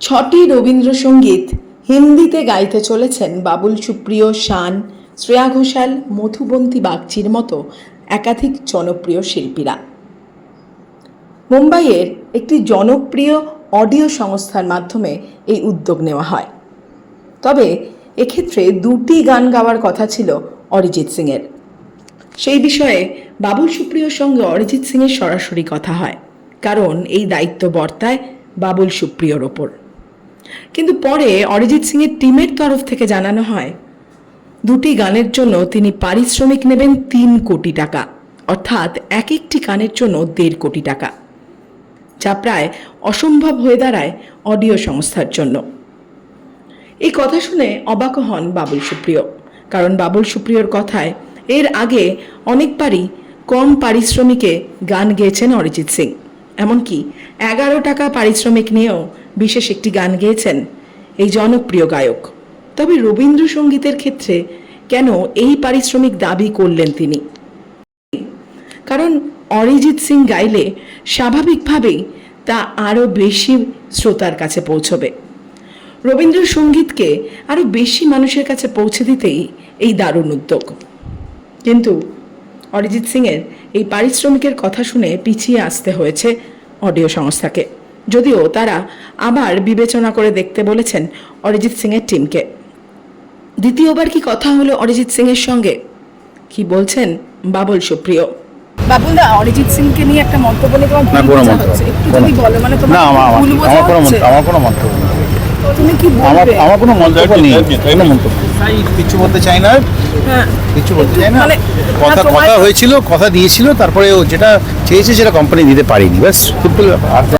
ছটি রবীন্দ্রসঙ্গীত হিন্দিতে গাইতে চলেছেন বাবুল সুপ্রিয়, শান, শ্রেয়া ঘোষাল, মধুবন্তী বাগচির মতো একাধিক জনপ্রিয় শিল্পীরা। মুম্বাইয়ের একটি জনপ্রিয় অডিও সংস্থার মাধ্যমে এই উদ্যোগ নেওয়া হয়। তবে এক্ষেত্রে দুটি গান গাওয়ার কথা ছিল অরিজিৎ সিংয়ের। সেই বিষয়ে বাবুল সুপ্রিয়র সঙ্গে অরিজিৎ সিংয়ের সরাসরি কথা হয়, কারণ এই দায়িত্ব বর্তায় বাবুল সুপ্রিয়র ওপর। কিন্তু পরে অরিজিৎ সিংয়ের টিমের তরফ থেকে জানানো হয়, দুটি গানের জন্য তিনি পারিশ্রমিক নেবেন তিন কোটি টাকা, অর্থাৎ এক একটি গানের জন্য দেড় কোটি টাকা, যা প্রায় অসম্ভব হয়ে দাঁড়ায় অডিও সংস্থার জন্য। এই কথা শুনে অবাক হন বাবুল সুপ্রিয়, কারণ বাবুল সুপ্রিয়র কথায় এর আগে অনেকবারই কম পারিশ্রমিকে গান গেয়েছেন অরিজিৎ সিং, এমনকি এগারো টাকা পারিশ্রমিক নিয়েও বিশেষ একটি গান গেয়েছেন এই জনপ্রিয় গায়ক। তবে রবীন্দ্রসঙ্গীতের ক্ষেত্রে কেন এই পারিশ্রমিক দাবি করলেন তিনি? কারণ অরিজিৎ সিং গাইলে স্বাভাবিকভাবেই তা আরও বেশি শ্রোতার কাছে পৌঁছবে। রবীন্দ্রসঙ্গীতকে আরও বেশি মানুষের কাছে পৌঁছে দিতেই এই দারুণ উদ্যোগ। কিন্তু অরিজিৎ সিংয়ের এই পারিশ্রমিকের কথা শুনে পিছিয়ে আসতে হয়েছে অডিও সংস্থাকে। যদিও তারা আবার বিবেচনা করে দেখতে বলেছেন অরিজিৎ সিংয়ের টিমকে। দ্বিতীয়বার কি কথা হলো অরিজিৎ সিংয়ের সঙ্গে? কি বলছেন বাবুল সুপ্রিয়? বাবুলদা অরিজিৎ সিংকে নিয়ে একটা মন্তব্য নিয়ে তোমার ভুল বোঝা হচ্ছে। একটু যদি বলো মানে তোমার না আমার আমার- ভুল বোঝা হচ্ছে। আমার কোনো মন্তব্য তুমি কি আমার বলবে? আমার কোনো মন্তব্য নেই। কোনো মন্তব্য কিছু বলতে চাই না? হ্যাঁ। কিছু বলতে চাই না? মানে কথা না, কথা হয়েছিল কথা দিয়েছিল তারপরে ও যেটা চেয়েছে সেটা কোম্পানি দিতে পারেনি। ব্যাস সিম্পল ব্যাপার। আর